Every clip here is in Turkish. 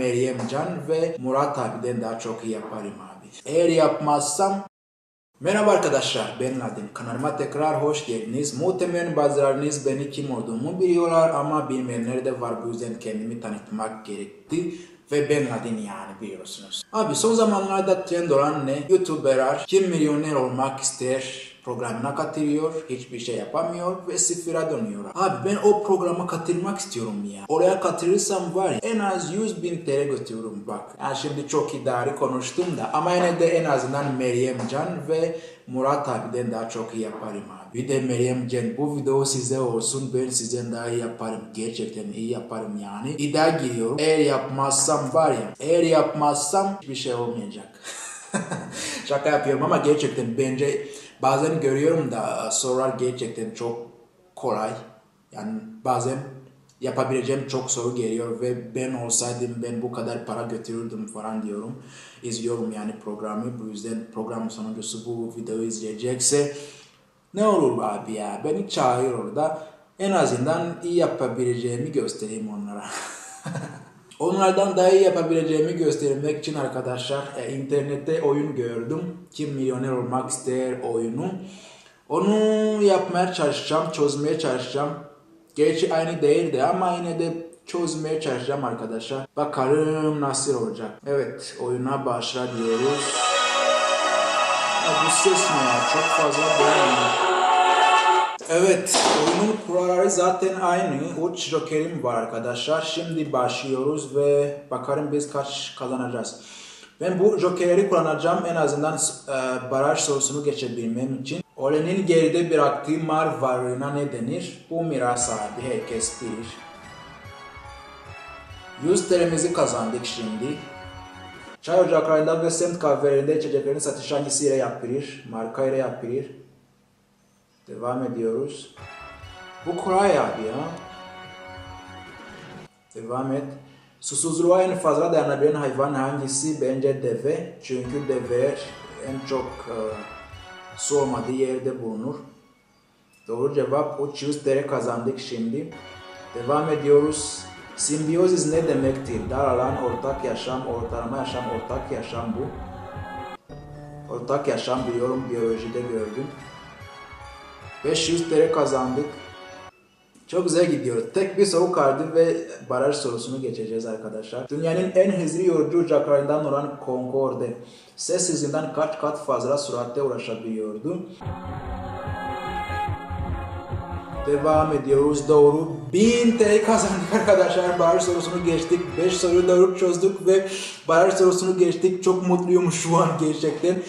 Meryem Can ve Murat abiden daha çok iyi yaparım abi. Eğer yapmazsam Merhaba arkadaşlar ben Nadin. Kanalıma tekrar hoş geldiniz. Muhtemelen bazılarınız beni kim olduğumu biliyorlar ama bilmeyenler de var. Bu yüzden kendimi tanıtmak gerekti. Ve ben Nadin yani biliyorsunuz. Abi son zamanlarda trend olan ne? YouTuberlar kim milyoner olmak ister programına katılıyor, hiçbir şey yapamıyor ve sıfıra dönüyor. Abi ben o programa katılmak istiyorum ya. Oraya katılırsam var ya en az 100 bin TL götürürüm bak. Yani şimdi çok idari konuştum da ama yine de en azından Meryem Can ve Murat abiden daha çok iyi yaparım abi. Bir de Meryem Can bu video size olsun ben sizden daha iyi yaparım. Gerçekten iyi yaparım yani. İddia giriyorum. Eğer yapmazsam var ya eğer yapmazsam bir şey olmayacak. Şaka yapıyorum ama gerçekten bence bazen görüyorum da sorular gerçekten çok kolay. Yani bazen yapabileceğim çok soru geliyor ve ben olsaydım ben bu kadar para götürürdüm falan diyorum. İzliyorum yani programı. Bu yüzden program sonuncusu bu videoyu izleyecekse ne olur abi ya beni çağırıyor orada. En azından iyi yapabileceğimi göstereyim onlara. Onlardan daha iyi yapabileceğimi göstermek için arkadaşlar e, internette oyun gördüm. Kim milyoner olmak ister oyunu. Onu yapmaya çalışacağım, çözmeye çalışacağım. Gerçi aynı değildi ama yine de çözmeye çalışacağım arkadaşlar. Bakalım nasıl olacak. Evet oyuna başla diyoruz. Ya bu ses ne ya? Çok fazla beğenmiyorum. Evet, oyunun kuralları zaten aynı. 3 jokerim var arkadaşlar. Şimdi başlıyoruz ve bakalım biz kaç kazanacağız. Ben bu jokerleri kullanacağım en azından e, baraj sorusunu geçebilmem için. Olen'in geride bıraktığı mal varlığına ne denir? Bu miras abi herkes bilir. 100 TL'mizi kazandık şimdi. Çay ocaklarında ve semt kahvelerinde içeceklerin satışı hangisiyle yapılır? Marka ile yapılır. Devam ediyoruz. Bu kolay abi ya. Devam et. Susuzluğa en fazla dayanabilen hayvan hangisi? Bence deve. Çünkü develer en çok e, su olmadığı yerde bulunur. Doğru cevap 300 TL kazandık şimdi. Devam ediyoruz. Simbiyozis ne demektir? Dar alan, ortak yaşam, ortalama yaşam, ortak yaşam bu. Ortak yaşam biliyorum, biyolojide gördüm. 500 TL kazandık. Çok güzel gidiyor. Tek bir soru kaldı ve baraj sorusunu geçeceğiz arkadaşlar. Dünyanın en hızlı yolcu uçaklarından olan Concorde ses hızından kaç kat fazla süratte ulaşabiliyordu? Devam ediyoruz doğru. 1000 TL kazandık arkadaşlar. Baraj sorusunu geçtik. 5 soruyu doğru çözdük ve baraj sorusunu geçtik. Çok mutluyum şu an gerçekten.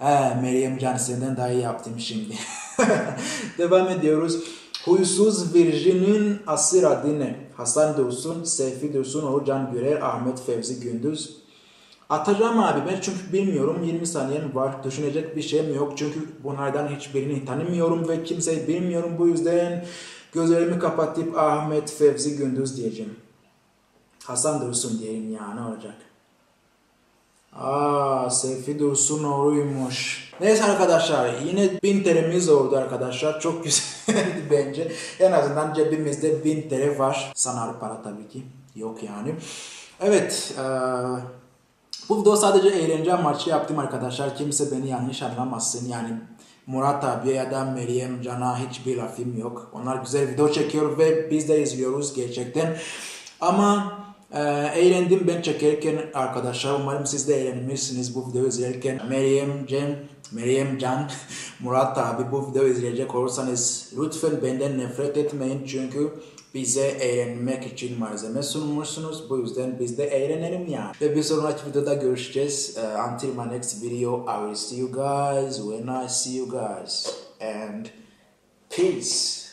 Ee, Meryem Can senden daha iyi yaptım şimdi. Devam ediyoruz. Huysuz Virgin'in asır adı ne? Hasan Dursun, Seyfi Dursun, Orcan Gürer, Ahmet Fevzi Gündüz. Atacağım abi ben çünkü bilmiyorum 20 saniyem var. Düşünecek bir şeyim yok çünkü bunlardan hiçbirini tanımıyorum ve kimseyi bilmiyorum. Bu yüzden gözlerimi kapatıp Ahmet Fevzi Gündüz diyeceğim. Hasan Dursun diyelim ya ne olacak? Aa Seyfi Dursun doğruymuş. Neyse arkadaşlar yine 1000 TL'miz oldu arkadaşlar. Çok güzeldi bence. En azından cebimizde 1000 TL var. Sanal para tabii ki. Yok yani. Evet. Ee, bu video sadece eğlence amaçlı yaptım arkadaşlar. Kimse beni yanlış anlamasın. Yani Murat abiye ya da Meryem Can'a hiçbir lafım yok. Onlar güzel video çekiyor ve biz de izliyoruz gerçekten. Ama ee, eğlendim ben çekerken arkadaşlar. Umarım siz de eğlenmişsiniz bu videoyu izlerken. Meryem Cem, Meryem Can, Murat abi bu videoyu izleyecek olursanız lütfen benden nefret etmeyin çünkü bize eğlenmek için malzeme sunmuşsunuz. Bu yüzden biz de eğlenelim ya. Ve bir sonraki videoda görüşeceğiz. Uh, until my next video, I will see you guys when I see you guys. And peace.